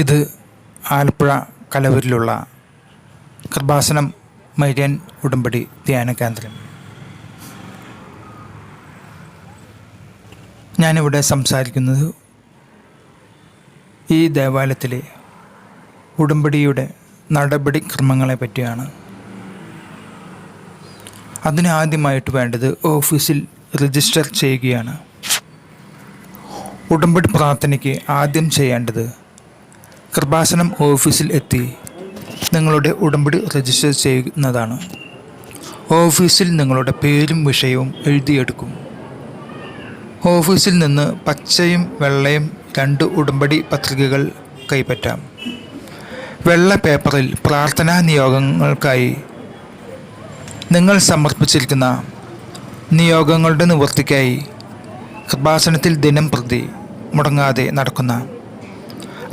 ഇത് ആലപ്പുഴ കലവൂരിലുള്ള കൃപാസനം മൈര്യൻ ഉടമ്പടി ധ്യാന കേന്ദ്രം. ഞാനിവിടെ സംസാരിക്കുന്നത് ഈ ദേവാലയത്തിലെ ഉടമ്പടിയുടെ നടപടിക്രമങ്ങളെ പറ്റിയാണ്. അതിന് ആദ്യമായിട്ട് വേണ്ടത് ഓഫീസിൽ രജിസ്റ്റർ ചെയ്യുകയാണ്. ഉടമ്പടി പ്രാർത്ഥനയ്ക്ക് ആദ്യം ചെയ്യേണ്ടത് കൃപാസനം ഓഫീസിൽ എത്തി. നിങ്ങളുടെ ഉടമ്പടി രജിസ്റ്റർ ചെയ്യുന്നതാണ്. ഓഫീസിൽ നിങ്ങളുടെ പേരും വിഷയവും എഴുതിയെടുക്കും. ഓഫീസിൽ നിന്ന് പച്ചയും വെള്ളയും രണ്ട് ഉടമ്പടി പത്രികകൾ കൈപ്പറ്റാം. വെള്ള പേപ്പറിൽ പ്രാർത്ഥനാ നിയോഗങ്ങൾക്കായി നിങ്ങൾ സമർപ്പിച്ചിരിക്കുന്ന നിയോഗങ്ങളുടെ നിവൃത്തിക്കായി കൃപാസനത്തിൽ ദിനം പ്രതി മുടങ്ങാതെ നടക്കുന്ന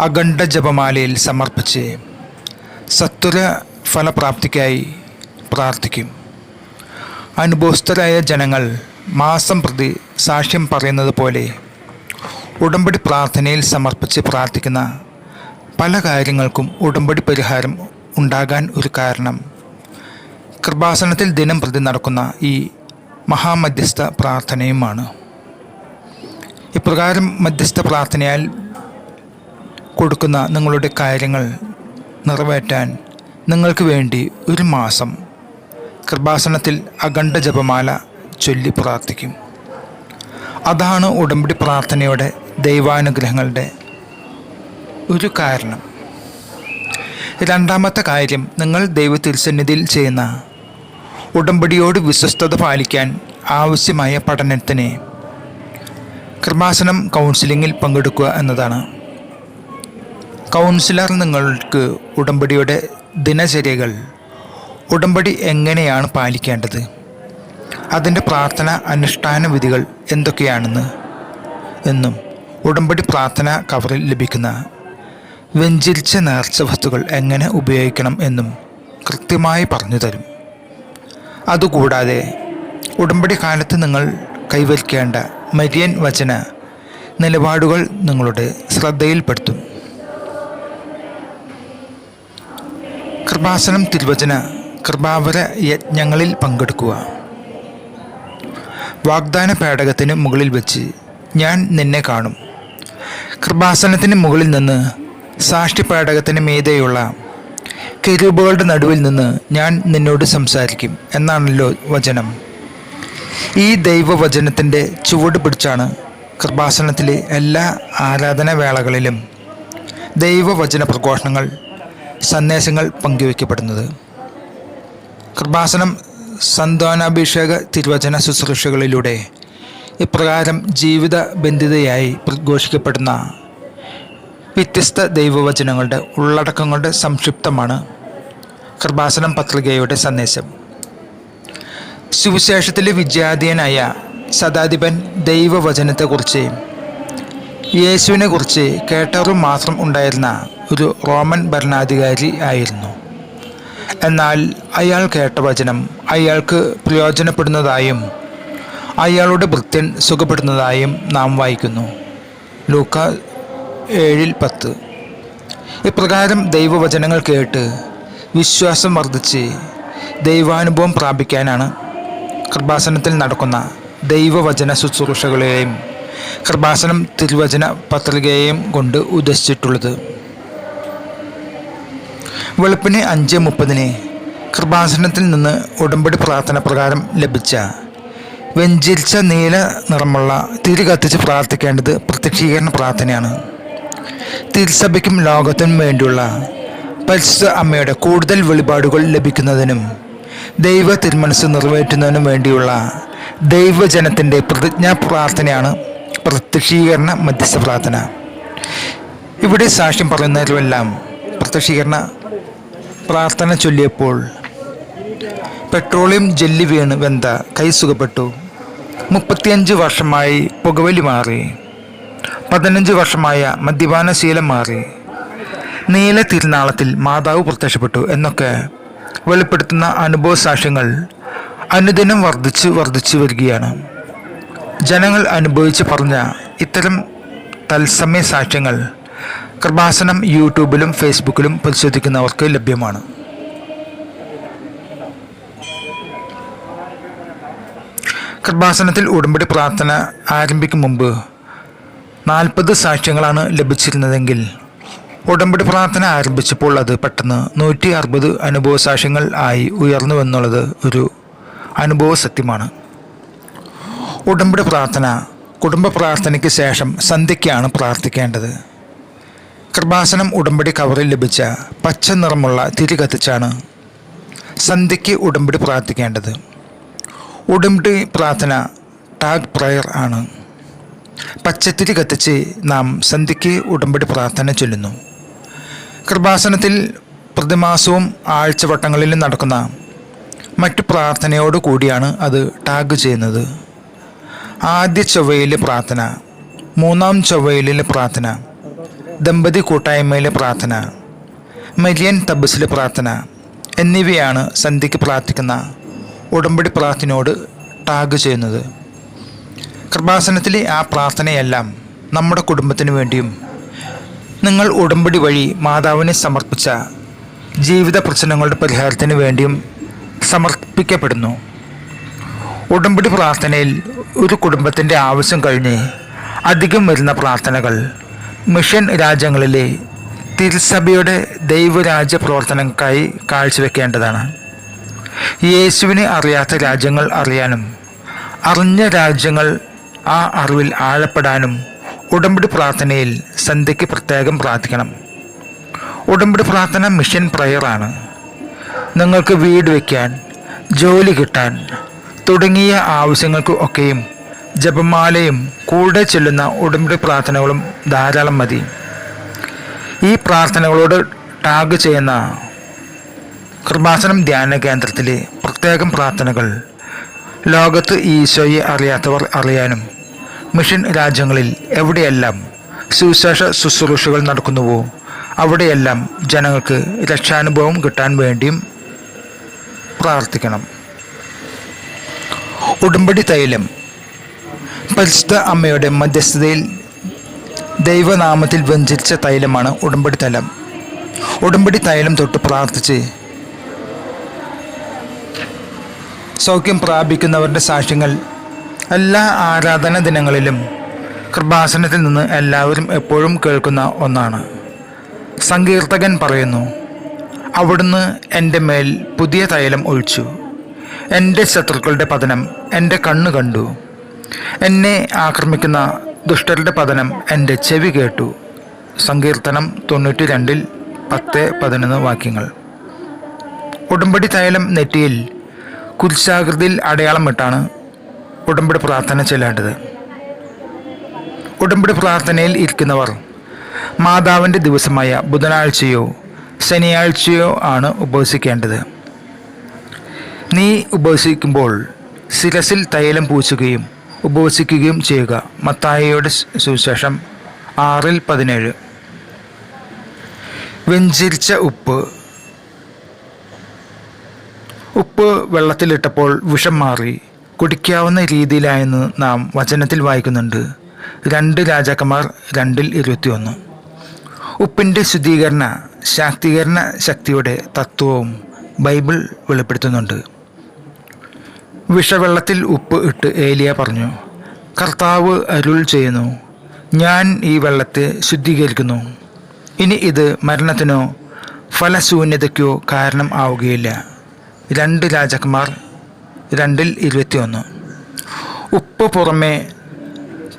അഖണ്ഡ ജപമാലയിൽ സമർപ്പിച്ച് സത്വര ഫലപ്രാപ്തിക്കായി പ്രാർത്ഥിക്കും. അനുഭവസ്ഥരായ ജനങ്ങൾ മാസം പ്രതി സാക്ഷ്യം പറയുന്നത് പോലെ ഉടമ്പടി പ്രാർത്ഥനയിൽ സമർപ്പിച്ച് പ്രാർത്ഥിക്കുന്ന പല കാര്യങ്ങൾക്കും ഉടമ്പടി പരിഹാരം ഉണ്ടാകാൻ ഒരു കാരണം. കൃപാസനത്തിൽ ദിനം പ്രതി നടക്കുന്ന ഈ മഹാമധ്യസ്ഥ പ്രാർത്ഥനയുമാണ്. ഇപ്രകാരം മധ്യസ്ഥ പ്രാർത്ഥനയാൽ കൊടുക്കുന്ന നിങ്ങളുടെ കാര്യങ്ങൾ നിറവേറ്റാൻ നിങ്ങൾക്ക് വേണ്ടി ഒരു മാസം കൃപാസനത്തിൽ അഖണ്ഡ ജപമാല ചൊല്ലി പ്രാർത്ഥിക്കും. അതാണ് ഉടമ്പടി പ്രാർത്ഥനയുടെ ദൈവാനുഗ്രഹങ്ങളുടെ ഒരു കാരണം. രണ്ടാമത്തെ കാര്യം നിങ്ങൾ ദൈവ തിരുസന്നിധിയിൽ ചെയ്യുന്ന ഉടമ്പടിയോട് വിശ്വസ്തത പാലിക്കാൻ ആവശ്യമായ പഠനത്തിന് കൃപാസനം കൗൺസിലിങ്ങിൽ പങ്കെടുക്കുക എന്നതാണ്. കൗൺസിലർ നിങ്ങൾക്ക് ഉടമ്പടിയുടെ ദിനചര്യകൾ ഉടമ്പടി എങ്ങനെയാണ് പാലിക്കേണ്ടത് അതിന്റെ പ്രാർത്ഥന അനുഷ്ഠാന വിധികൾ എന്തൊക്കെയാണെന്ന് എന്നും ഉടമ്പടി പ്രാർത്ഥന കവറിൽ ലഭിക്കുന്ന വെഞ്ചിരിച്ച നേർച്ച വസ്തുക്കൾ എങ്ങനെ ഉപയോഗിക്കണം എന്നും കൃത്യമായി പറഞ്ഞു തരും. അതുകൂടാതെ ഉടമ്പടി കാലത്ത് നിങ്ങൾ കൈവരിക്കേണ്ട മരിയൻ വചന നിലപാടുകൾ നിങ്ങളുടെ ശ്രദ്ധയിൽപ്പെടുത്തും. കൃപാസനം തിരുവചന കൃപാവര യജ്ഞങ്ങളിൽ പങ്കെടുക്കുക. വാഗ്ദാന പേടകത്തിന് മുകളിൽ വെച്ച് ഞാൻ നിന്നെ കാണും. കൃപാസനത്തിന് മുകളിൽ നിന്ന് സാക്ഷി പേടകത്തിന് മീതെയുള്ള കെരൂബുകളുടെ നടുവിൽ നിന്ന് ഞാൻ നിന്നോട് സംസാരിക്കും എന്നാണല്ലോ വചനം. ഈ ദൈവവചനത്തിന്റെ ചുവട് പിടിച്ചാണ് കൃപാസനത്തിലെ എല്ലാ ആരാധനാവേളകളിലും ദൈവവചന പ്രഘോഷണങ്ങൾ സന്ദേശങ്ങൾ പങ്കുവയ്ക്കപ്പെടുന്നത്. കൃപാസനം സന്താനാഭിഷേക തിരുവചന ശുശ്രൂഷകളിലൂടെ ഇപ്രകാരം ജീവിത ബന്ധിതയായി പ്രഘോഷിക്കപ്പെടുന്ന വ്യത്യസ്ത ദൈവവചനങ്ങളുടെ ഉള്ളടക്കങ്ങളുടെ സംക്ഷിപ്തമാണ് കൃപാസനം പത്രികയുടെ സന്ദേശം. സുവിശേഷത്തിലെ വിജയാധീയനായ ശതാധിപൻ ദൈവവചനത്തെക്കുറിച്ച് യേശുവിനെക്കുറിച്ച് കേട്ടവർ മാത്രം ഉണ്ടായിരുന്ന ഒരു റോമൻ ഭരണാധികാരി ആയിരുന്നു. എന്നാൽ അയാൾ കേട്ട വചനം അയാൾക്ക് പ്രയോജനപ്പെടുന്നതായും അയാളുടെ ഭൃത്യൻ സുഖപ്പെടുന്നതായും നാം വായിക്കുന്നു. ലൂക്ക ഏഴിൽ പത്ത്. ഇപ്രകാരം ദൈവവചനങ്ങൾ കേട്ട് വിശ്വാസം വർദ്ധിച്ച് ദൈവാനുഭവം പ്രാപിക്കാനാണ് കൃപാസനത്തിൽ നടക്കുന്ന ദൈവവചന ശുശ്രൂഷകളെയും കൃപാസനം തിരുവചന പത്രികയെയും കൊണ്ട് ഉദ്ദേശിച്ചിട്ടുള്ളത്. വെളുപ്പിന് അഞ്ച് മുപ്പതിന് കൃപാസനത്തിൽ നിന്ന് ഉടമ്പടി പ്രാർത്ഥന പ്രകാരം ലഭിച്ച വെഞ്ചിരിച്ച നീല നിറമുള്ള തിരി കത്തിച്ച് പ്രാർത്ഥിക്കേണ്ടത് പ്രത്യക്ഷീകരണ പ്രാർത്ഥനയാണ്. തിരുസഭയ്ക്കും ലോകത്തിനും വേണ്ടിയുള്ള പരിശുദ്ധ അമ്മയുടെ കൂടുതൽ വെളിപാടുകൾ ലഭിക്കുന്നതിനും ദൈവ തിരുമനസ് നിറവേറ്റുന്നതിനും വേണ്ടിയുള്ള ദൈവജനത്തിന്റെ പ്രതിജ്ഞാ പ്രാർത്ഥനയാണ് പ്രത്യക്ഷീകരണ മധ്യസ്ഥ പ്രാർത്ഥന. ഇവിടെ സാക്ഷ്യം പറയുന്നവരുമെല്ലാം പ്രത്യക്ഷീകരണ പ്രാർത്ഥന ചൊല്ലിയപ്പോൾ പെട്രോളിയം ജെല്ലി വീണ് വെന്ത കൈ സുഖപ്പെട്ടു. മുപ്പത്തിയഞ്ച് വർഷമായി പുകവലി മാറി. പതിനഞ്ച് വർഷമായ മദ്യപാന ശീലം മാറി. നീല തിരുനാളത്തിൽ മാതാവ് പ്രത്യക്ഷപ്പെട്ടു എന്നൊക്കെ വെളിപ്പെടുത്തുന്ന അനുഭവ സാക്ഷ്യങ്ങൾ അനുദിനം വർദ്ധിച്ച് വർദ്ധിച്ചു വരികയാണ്. ജനങ്ങൾ അനുഭവിച്ച് പറഞ്ഞ ഇത്തരം തത്സമയ സാക്ഷ്യങ്ങൾ കൃപാസനം യൂട്യൂബിലും ഫേസ്ബുക്കിലും പരിശോധിക്കുന്നവർക്ക് ലഭ്യമാണ്. കൃപാസനത്തിൽ ഉടമ്പടി പ്രാർത്ഥന ആരംഭിക്കും മുമ്പ് നാൽപ്പത് സാക്ഷ്യങ്ങളാണ് ലഭിച്ചിരുന്നതെങ്കിൽ ഉടമ്പടി പ്രാർത്ഥന ആരംഭിച്ചപ്പോൾ അത് പെട്ടെന്ന് നൂറ്റി അറുപത് അനുഭവ സാക്ഷ്യങ്ങൾ ആയി ഉയർന്നു എന്നുള്ളത് ഒരു അനുഭവ സത്യമാണ്. ഉടമ്പടി പ്രാർത്ഥന കുടുംബ പ്രാർത്ഥനയ്ക്ക് ശേഷം സന്ധ്യയ്ക്കാണ് പ്രാർത്ഥിക്കേണ്ടത്. കൃപാസനം ഉടമ്പടി കവറിൽ ലഭിച്ച പച്ച നിറമുള്ള തിരി കത്തിച്ചാണ് സന്ധ്യയ്ക്ക് ഉടമ്പടി പ്രാർത്ഥിക്കേണ്ടത്. ഉടമ്പടി പ്രാർത്ഥന ടാഗ് പ്രയർ ആണ്. പച്ചത്തിരി കത്തിച്ച് നാം സന്ധ്യയ്ക്ക് ഉടമ്പടി പ്രാർത്ഥന ചൊല്ലുന്നു. കൃപാസനത്തിൽ പ്രതിമാസവും ആഴ്ചവട്ടങ്ങളിലും നടക്കുന്ന മറ്റു പ്രാർത്ഥനയോട് കൂടിയാണ് അത് ടാഗ് ചെയ്യുന്നത്. ആദ്യ ചൊവ്വയിലെ പ്രാർത്ഥന മൂന്നാം ചൊവ്വയിലെ പ്രാർത്ഥന ദമ്പതി കൂട്ടായ്മയിലെ പ്രാർത്ഥന മരിയൻ തബസിലെ പ്രാർത്ഥന എന്നിവയാണ് സന്ധ്യയ്ക്ക് പ്രാർത്ഥിക്കുന്ന ഉടമ്പടി പ്രാർത്ഥനയോട് ടാഗ് ചെയ്യുന്നത്. കൃപാസനത്തിലെ ആ പ്രാർത്ഥനയെല്ലാം നമ്മുടെ കുടുംബത്തിന് വേണ്ടിയും നിങ്ങൾ ഉടമ്പടി വഴി മാതാവിനെ സമർപ്പിച്ച ജീവിത പ്രശ്നങ്ങളുടെ പരിഹാരത്തിന് വേണ്ടിയും സമർപ്പിക്കപ്പെടുന്നു. ഉടമ്പടി പ്രാർത്ഥനയിൽ ഒരു കുടുംബത്തിന്റെ ആവശ്യം കഴിഞ്ഞ് അധികം വരുന്ന പ്രാർത്ഥനകൾ മിഷൻ രാജ്യങ്ങളിലെ തിരുസഭയുടെ ദൈവരാജ്യ പ്രവർത്തനങ്ങൾക്കായി കാഴ്ചവെക്കേണ്ടതാണ്. യേശുവിനെ അറിയാത്ത രാജ്യങ്ങൾ അറിയാനും അറിഞ്ഞ രാജ്യങ്ങൾ ആ അറിവിൽ ആഴപ്പെടാനും ഉടമ്പടി പ്രാർത്ഥനയിൽ സന്ധ്യയ്ക്ക് പ്രത്യേകം പ്രാർത്ഥിക്കണം. ഉടമ്പടി പ്രാർത്ഥന മിഷൻ പ്രയറാണ് നിങ്ങൾക്ക് വീട് വയ്ക്കാൻ ജോലി കിട്ടാൻ തുടങ്ങിയ ആവശ്യങ്ങൾക്ക് ഒക്കെയും ജപമാലയും കൂടെ ചെല്ലുന്ന ഉടമ്പടി പ്രാർത്ഥനകളും ധാരാളം മതി. ഈ പ്രാർത്ഥനകളോട് ടാഗ് ചെയ്യുന്ന കൃപാസനം ധ്യാന കേന്ദ്രത്തിലെ പ്രത്യേകം പ്രാർത്ഥനകൾ ലോകത്ത് ഈശോയെ അറിയാത്തവർ അറിയാനും മിഷൻ രാജ്യങ്ങളിൽ എവിടെയെല്ലാം സുവിശേഷ ശുശ്രൂഷകൾ നടക്കുന്നുവോ അവിടെയെല്ലാം ജനങ്ങൾക്ക് രക്ഷാനുഭവം കിട്ടാൻ വേണ്ടിയും പ്രാർത്ഥിക്കണം. ഉടുമ്പടി തൈലം പരിശുദ്ധ അമ്മയുടെ മധ്യസ്ഥതയിൽ ദൈവനാമത്തിൽ വ്യഞ്ചരിച്ച തൈലമാണ് ഉടമ്പടി തൈലം. ഉടമ്പടി തൈലം തൊട്ട് പ്രാർത്ഥിച്ച് സൗഖ്യം പ്രാപിക്കുന്നവരുടെ സാക്ഷ്യങ്ങൾ എല്ലാ ആരാധന ദിനങ്ങളിലും കൃപാസനത്തിൽ നിന്ന് എല്ലാവരും എപ്പോഴും കേൾക്കുന്ന ഒന്നാണ്. സങ്കീർത്തകൻ പറയുന്നു അവിടുന്ന് എന്റെ മേൽ പുതിയ തൈലം ഒഴിച്ചു. എന്റെ ശത്രുക്കളുടെ പതനം എന്റെ കണ്ണ് കണ്ടു. എന്നെ ആക്രമിക്കുന്ന ദുഷ്ടരുടെ പതനം എന്റെ ചെവി കേട്ടു. സങ്കീർത്തനം തൊണ്ണൂറ്റി രണ്ടിൽ പത്ത് പതിനൊന്ന് വാക്യങ്ങൾ. ഉടമ്പടി തൈലം നെറ്റിയിൽ കുരിശാകൃതിയിൽ അടയാളം ഇട്ടാണ് ഉടമ്പടി പ്രാർത്ഥന ചെല്ലേണ്ടത്. ഉടമ്പടി പ്രാർത്ഥനയിൽ ഇരിക്കുന്നവർ മാതാവിന്റെ ദിവസമായ ബുധനാഴ്ചയോ ശനിയാഴ്ചയോ ആണ് ഉപവസിക്കേണ്ടത് നീ ഉപവസിക്കുമ്പോൾ ശിരസിൽ തൈലം പൂച്ചുകയും ഉപവസിക്കുകയും ചെയ്യുക. മത്തായയുടെ സുവിശേഷം ആറിൽ പതിനേഴ്. വെഞ്ചിരിച്ച ഉപ്പ്. ഉപ്പ് വെള്ളത്തിലിട്ടപ്പോൾ വിഷം മാറി. കുടിക്കാവുന്ന രീതിയിലായെന്ന് നാം വചനത്തിൽ വായിക്കുന്നുണ്ട്. രണ്ട് രാജാക്കന്മാർ രണ്ടിൽ ഇരുപത്തിയൊന്ന്. ഉപ്പിന്റെ ശുദ്ധീകരണ ശാക്തീകരണ ശക്തിയുടെ തത്വവും ബൈബിൾ വെളിപ്പെടുത്തുന്നുണ്ട്. വിഷവെള്ളത്തിൽ ഉപ്പ് ഇട്ട് ഏലിയ പറഞ്ഞു കർത്താവ് അരുൾ ചെയ്യുന്നു. ഞാൻ ഈ വെള്ളത്തെ ശുദ്ധീകരിക്കുന്നു. ഇനി ഇത് മരണത്തിനോ ഫലശൂന്യതയ്ക്കോ കാരണം ആവുകയില്ല. രണ്ട് രാജകുമാർ രണ്ടിൽ ഇരുപത്തിയൊന്ന്. ഉപ്പ് പുറമെ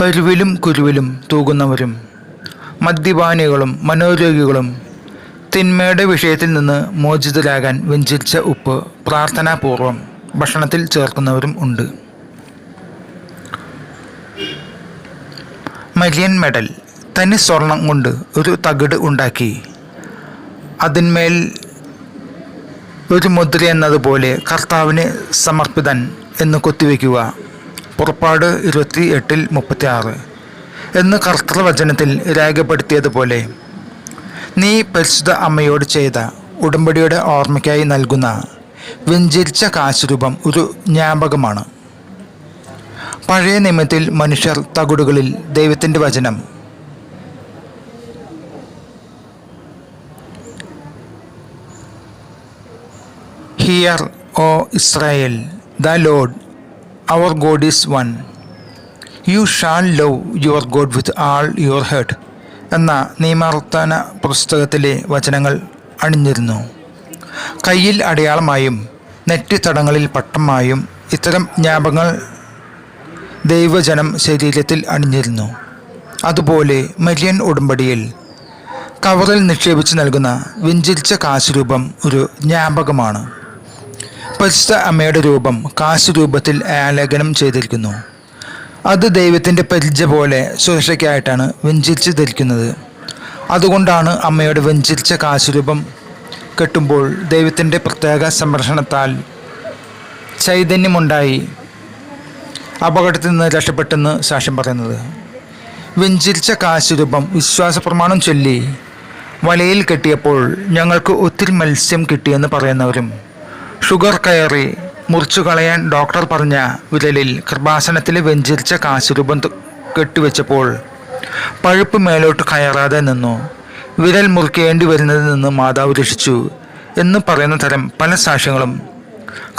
പരുവിലും കുരുവിലും തൂകുന്നവരും മദ്യപാനികളും മനോരോഗികളും തിന്മയുടെ വിഷയത്തിൽ നിന്ന് മോചിതരാകാൻ വെഞ്ചരിച്ച ഉപ്പ് പ്രാർത്ഥനാപൂർവം. ഭക്ഷണത്തിൽ ചേർക്കുന്നവരും ഉണ്ട്. Marian medal. തനി സ്വർണം കൊണ്ട് ഒരു തകിട് ഉണ്ടാക്കി. അതിന്മേൽ ഒരു മുദ്ര എന്നതുപോലെ കർത്താവിന് സമർപ്പിതൻ എന്ന് കൊത്തിവെക്കുക പുറപ്പാട് ഇരുപത്തി എട്ടിൽ മുപ്പത്തി ആറ് എന്ന് കർത്തൃവചനത്തിൽ രേഖപ്പെടുത്തിയതുപോലെ നീ പരിശുദ്ധ അമ്മയോട് ചെയ്ത ഉടമ്പടിയുടെ ഓർമ്മയ്ക്കായി നൽകുന്ന വ്യഞ്ചരിച്ച കാശുരൂപം ഒരു ജ്ഞാപകമാണ്. പഴയ നിയമത്തിൽ മനുഷ്യർ തകുടുകളിൽ ദൈവത്തിന്റെ വചനം. Hear O Israel the Lord our God is one you shall love your God with all your heart എന്ന നിയമാവർത്തന പുസ്തകത്തിലെ വചനങ്ങൾ അണിഞ്ഞിരുന്നു. കയ്യിൽ അടയാളമായും നെറ്റിത്തടങ്ങളിൽ പട്ടമായും ഇത്തരം ജ്ഞാപകങ്ങൾ ദൈവജനം ശരീരത്തിൽ അണിഞ്ഞിരുന്നു. അതുപോലെ മരിയൻ ഉടമ്പടിയിൽ കവറിൽ നിക്ഷേപിച്ച് നൽകുന്ന വിഞ്ചിരിച്ച കാശുരൂപം ഒരു ജ്ഞാപകമാണ്. പരിശുദ്ധ അമ്മയുടെ രൂപം കാശുരൂപത്തിൽ ആലേഖനം ചെയ്തിരിക്കുന്നു. അത് ദൈവത്തിന്റെ പരിചയ പോലെ സുരക്ഷയ്ക്കായിട്ടാണ് വെഞ്ചിരിച്ച് ധരിക്കുന്നത്. അതുകൊണ്ടാണ് അമ്മയുടെ വെഞ്ചിരിച്ച കാശ് രൂപം കെട്ടുമ്പോൾ ദൈവത്തിന്റെ പ്രത്യേക സംരക്ഷണത്താൽ ചൈതന്യമുണ്ടായി അപകടത്തിൽ നിന്ന് രക്ഷപ്പെട്ടെന്ന് സാക്ഷ്യം പറയുന്നത്. വെഞ്ചിരിച്ച കാശുരൂപം വിശ്വാസപ്രമാണം വിശ്വാസ പ്രമാണം ചൊല്ലി വലയിൽ കെട്ടിയപ്പോൾ ഞങ്ങൾക്ക് ഒത്തിരി മത്സ്യം കിട്ടിയെന്ന് പറയുന്നവരും ഷുഗർ കയറി മുറിച്ചു കളയാൻ ഡോക്ടർ പറഞ്ഞ വിരലിൽ കൃപാസനത്തിൽ വെഞ്ചിരിച്ച കാശുരൂപം കെട്ടിവെച്ചപ്പോൾ പഴുപ്പ് മേലോട്ട് കയറാതെ നിന്നു. വിരൽ മുറിക്കേണ്ടി വരുന്നതിൽ നിന്ന് മാതാവ് രക്ഷിച്ചു എന്ന് പറയുന്ന തരം പല സാക്ഷ്യങ്ങളും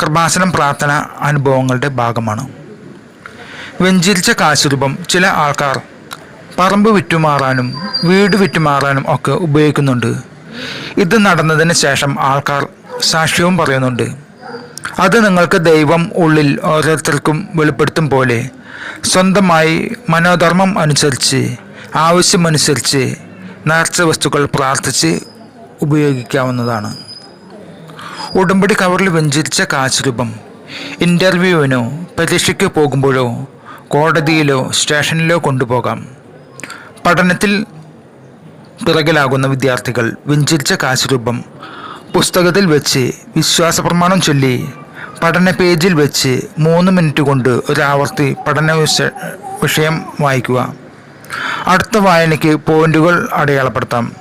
കൃപാസനം പ്രാർത്ഥന അനുഭവങ്ങളുടെ ഭാഗമാണ്. വെഞ്ചിരിച്ച കാശുരൂപം ചില ആൾക്കാർ പറമ്പ് വിറ്റുമാറാനും വീട് വിറ്റുമാറാനും ഒക്കെ ഉപയോഗിക്കുന്നുണ്ട്. ഇത് നടന്നതിന് ശേഷം ആൾക്കാർ സാക്ഷ്യവും പറയുന്നുണ്ട്. അത് നിങ്ങൾക്ക് ദൈവം ഉള്ളിൽ ഓരോരുത്തർക്കും വെളിപ്പെടുത്തും പോലെ സ്വന്തമായി മനോധർമ്മം അനുസരിച്ച് ആവശ്യമനുസരിച്ച് നേർച്ച വസ്തുക്കൾ പ്രാർത്ഥിച്ച് ഉപയോഗിക്കാവുന്നതാണ്. ഉടമ്പടി കവറിൽ വെഞ്ചരിച്ച കാശ് രൂപം ഇന്റർവ്യൂവിനോ പരീക്ഷയ്ക്ക് പോകുമ്പോഴോ കോടതിയിലോ സ്റ്റേഷനിലോ കൊണ്ടുപോകാം. പഠനത്തിൽ പിറകിലാകുന്ന വിദ്യാർത്ഥികൾ വെഞ്ചരിച്ച കാശ് രൂപം പുസ്തകത്തിൽ വെച്ച് വിശ്വാസ പ്രമാണം ചൊല്ലി പഠന പേജിൽ വെച്ച് മൂന്ന് മിനിറ്റ് കൊണ്ട് ഒരാവർത്തി പഠന വിഷ വിഷയം വായിക്കുക. അടുത്ത വായനയ്ക്ക് പോയിന്റുകൾ അടയാളപ്പെടുത്താം.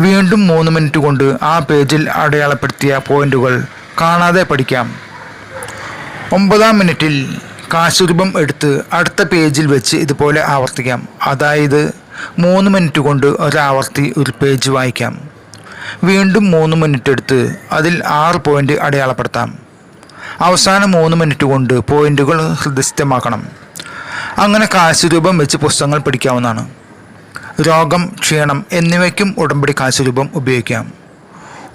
വീണ്ടും മൂന്ന് മിനിറ്റ് കൊണ്ട് ആ പേജിൽ അടയാളപ്പെടുത്തിയ പോയിന്റുകൾ കാണാതെ പഠിക്കാം. ഒമ്പതാം മിനിറ്റിൽ കാശുരൂപം എടുത്ത് അടുത്ത പേജിൽ വെച്ച് ഇതുപോലെ ആവർത്തിക്കാം. അതായത് മൂന്ന് മിനിറ്റ് കൊണ്ട് ഒരാവർത്തി ഒരു പേജ് വായിക്കാം. വീണ്ടും മൂന്ന് മിനിറ്റ് എടുത്ത് അതിൽ ആറ് പോയിന്റ് അടയാളപ്പെടുത്താം. അവസാന മൂന്ന് മിനിറ്റ് കൊണ്ട് പോയിന്റുകൾ ഹൃദയസ്ഥമാക്കണം. അങ്ങനെ കാശുരൂപം വെച്ച് പുസ്തകങ്ങൾ പഠിക്കാവുന്നതാണ്. രോഗം ക്ഷീണം എന്നിവയ്ക്കും ഉടമ്പടി കാശുരൂപം ഉപയോഗിക്കാം.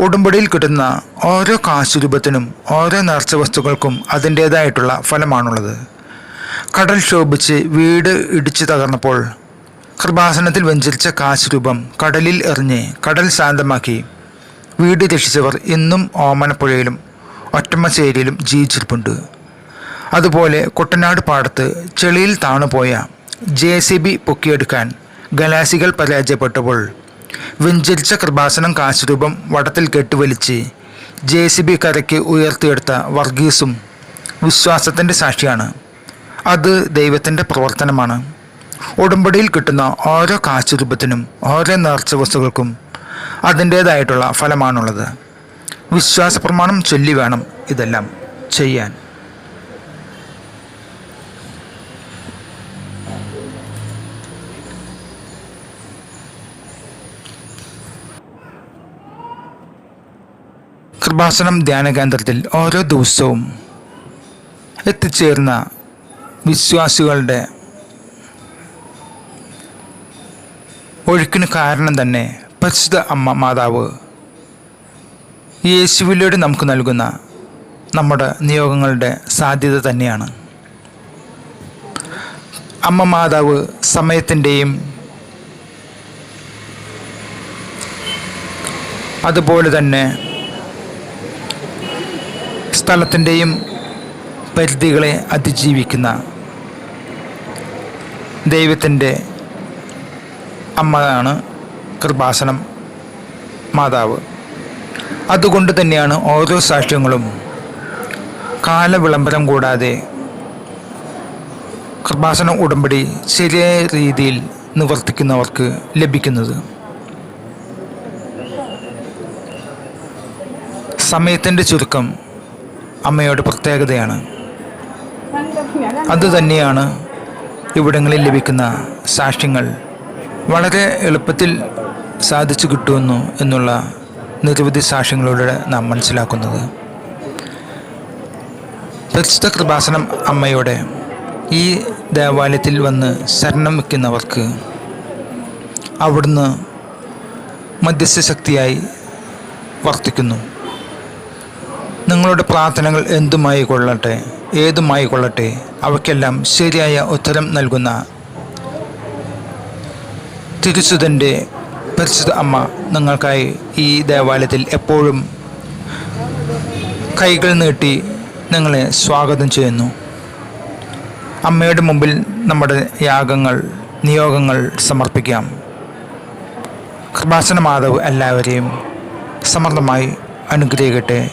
ഉടമ്പടിയിൽ കിട്ടുന്ന ഓരോ കാശുരൂപത്തിനും ഓരോ നേർച്ച വസ്തുക്കൾക്കും അതിന്റേതായിട്ടുള്ള ഫലമാണുള്ളത്. കടൽ ശോഭിച്ച് വീട് ഇടിച്ചു തകർന്നപ്പോൾ കൃപാസനത്തിൽ വെഞ്ചരിച്ച കാശുരൂപം കടലിൽ എറിഞ്ഞ് കടൽ ശാന്തമാക്കി വീട് രക്ഷിച്ചവർ ഇന്നും ഓമനപ്പുഴയിലും ഒറ്റമ്മശ്ശേരിയിലും ജീവിച്ചിരിപ്പുണ്ട്. അതുപോലെ കുട്ടനാട് പാടത്ത് ചെളിയിൽ താണുപോയ ജെ സി ബി പൊക്കിയെടുക്കാൻ ഗലാസികൾ പരാജയപ്പെട്ടപ്പോൾ വിഞ്ചരിച്ച കൃപാസനം കാശുരൂപം വടത്തിൽ കെട്ടുവലിച്ച് ജെ സി ബി കരയ്ക്ക് ഉയർത്തിയെടുത്ത വർഗീസും വിശ്വാസത്തിന്റെ സാക്ഷിയാണ്. അത് ദൈവത്തിന്റെ പ്രവർത്തനമാണ്. ഉടമ്പടിയിൽ കിട്ടുന്ന ഓരോ കാശുരൂപത്തിനും ഓരോ നേർച്ച വസ്തുക്കൾക്കും അതിന്റേതായിട്ടുള്ള ഫലമാണുള്ളത്. വിശ്വാസ പ്രമാണം ചൊല്ലി വേണം ഇതെല്ലാം ചെയ്യാൻ. കൃപാസനം ധ്യാന കേന്ദ്രത്തിൽ ഓരോ ദിവസവും എത്തിച്ചേർന്ന വിശ്വാസികളുടെ ഒഴുക്കിന് കാരണം തന്നെ പരിശുദ്ധ അമ്മ മാതാവ് യേശുവിലൂടെ നമുക്ക് നൽകുന്ന നമ്മുടെ നിയോഗങ്ങളുടെ സാധ്യത തന്നെയാണ്. അമ്മ മാതാവ് സമയത്തിന്റെയും അതുപോലെ തന്നെ സ്ഥലത്തിന്റെയും പരിധികളെ അതിജീവിക്കുന്ന ദൈവത്തിന്റെ അമ്മയാണ് കൃപാസനം മാതാവ്. അതുകൊണ്ട് തന്നെയാണ് ഓരോ സാക്ഷ്യങ്ങളും കാലവിളംബരം കൂടാതെ കൃപാസന ഉടമ്പടി ശരിയായ രീതിയിൽ നിവർത്തിക്കുന്നവർക്ക് ലഭിക്കുന്നത്. സമയത്തിന്റെ ചുരുക്കം അമ്മയുടെ പ്രത്യേകതയാണ്. അതുതന്നെയാണ് ഇവിടങ്ങളിൽ ലഭിക്കുന്ന സാക്ഷ്യങ്ങൾ. വളരെ എളുപ്പത്തിൽ സാധിച്ചു കിട്ടുമെന്നു എന്നുള്ള നിരവധി സാക്ഷ്യങ്ങളിലൂടെ നാം മനസ്സിലാക്കുന്നത്. പരിശുദ്ധ കൃപാസനം അമ്മയുടെ ഈ ദേവാലയത്തിൽ വന്ന് ശരണം വയ്ക്കുന്നവർക്ക് അവിടുന്ന് മധ്യസ്ഥ ശക്തിയായി വർത്തിക്കുന്നു. നിങ്ങളുടെ പ്രാർത്ഥനകൾ എന്തുമായി കൊള്ളട്ടെ ഏതുമായി കൊള്ളട്ടെ അവയ്ക്കെല്ലാം ശരിയായ ഉത്തരം നൽകുന്ന തിരുസുതന്റെ പരിശുദ്ധ അമ്മ നിങ്ങൾക്കായി ഈ ദേവാലയത്തിൽ എപ്പോഴും കൈകൾ നീട്ടി നിങ്ങളെ സ്വാഗതം ചെയ്യുന്നു. അമ്മയുടെ മുമ്പിൽ നമ്മുടെ യാഗങ്ങൾ നിയോഗങ്ങൾ സമർപ്പിക്കാം. കൃപാസന മാതാവ് എല്ലാവരെയും സമർത്ഥമായി അനുഗ്രഹിക്കട്ടെ.